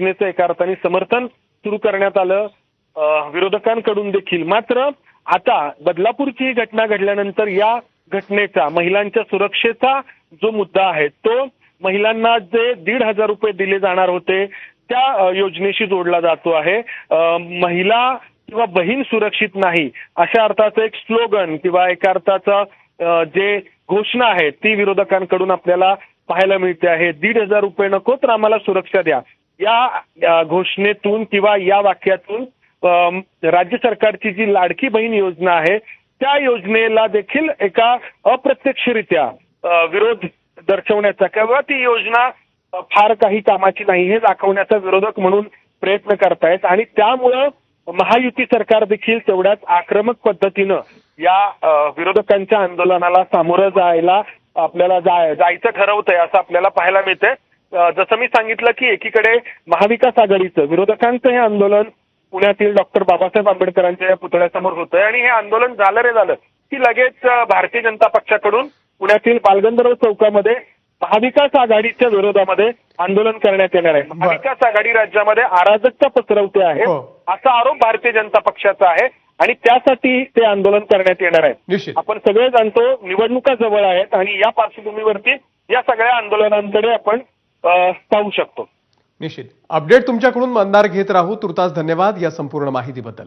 घटनेचं एका अर्थाने समर्थन सुरू करण्यात आलं. विरोधकांकडून देखील. मात्र आता बदलापूरची ही घटना घडल्यानंतर या घटनेचा महिलांच्या सुरक्षेचा जो मुद्दा आहे तो महिलांना जे दीड हजार रुपये दिले जाणार होते त्या योजनेशी जोडला जातो आहे. महिला किंवा बहीण सुरक्षित नाही अशा अर्थाचं एक स्लोगन किंवा एका अर्थाचा जे घोषणा आहे ती विरोधकांकडून आपल्याला पाहायला मिळते आहे. दीड हजार रुपये नको तर आम्हाला सुरक्षा द्या. या घोषणेतून किंवा या वाक्यातून राज्य सरकारची जी लाडकी बहीण योजना आहे त्या योजनेला देखील एका अप्रत्यक्षरित्या विरोध दर्शवण्याचा किंवा ती योजना फार काही कामाची नाही हे दाखवण्याचा विरोधक म्हणून प्रयत्न करतायत. आणि त्यामुळं महायुती सरकार देखील तेवढ्याच आक्रमक पद्धतीनं या विरोधकांच्या आंदोलनाला सामोरं जायला आपल्याला जाय जायचं ठरवतंय असं आपल्याला पाहायला मिळतंय. जसं मी सांगितलं की एकीकडे महाविकास आघाडीचं विरोधकांचं हे आंदोलन पुण्यातील डॉक्टर बाबासाहेब आंबेडकरांच्या या पुतळ्यासमोर होतंय आणि हे आंदोलन झालं रे झालं. की लगेच भारतीय जनता पक्षाकडून पुण्यातील बालगंधर्व चौकामध्ये महाविकास आघाडीच्या विरोधामध्ये आंदोलन करण्यात येणार आहे. महाविकास आघाडी राज्यामध्ये अराजकता पसरवते आहे हो. असा आरोप भारतीय जनता पक्षाचा आहे आणि त्यासाठी ते आंदोलन करण्यात येणार आहे. आपण सगळे जाणतो निवडणुका जवळ आहेत आणि या पार्श्वभूमीवरती या सगळ्या आंदोलनांकडे आपण पाहू शकतो. निश्चित. अपडेट तुमच्याकडून मंदार घेत राहू. तुर्तास धन्यवाद या संपूर्ण माहितीबद्दल.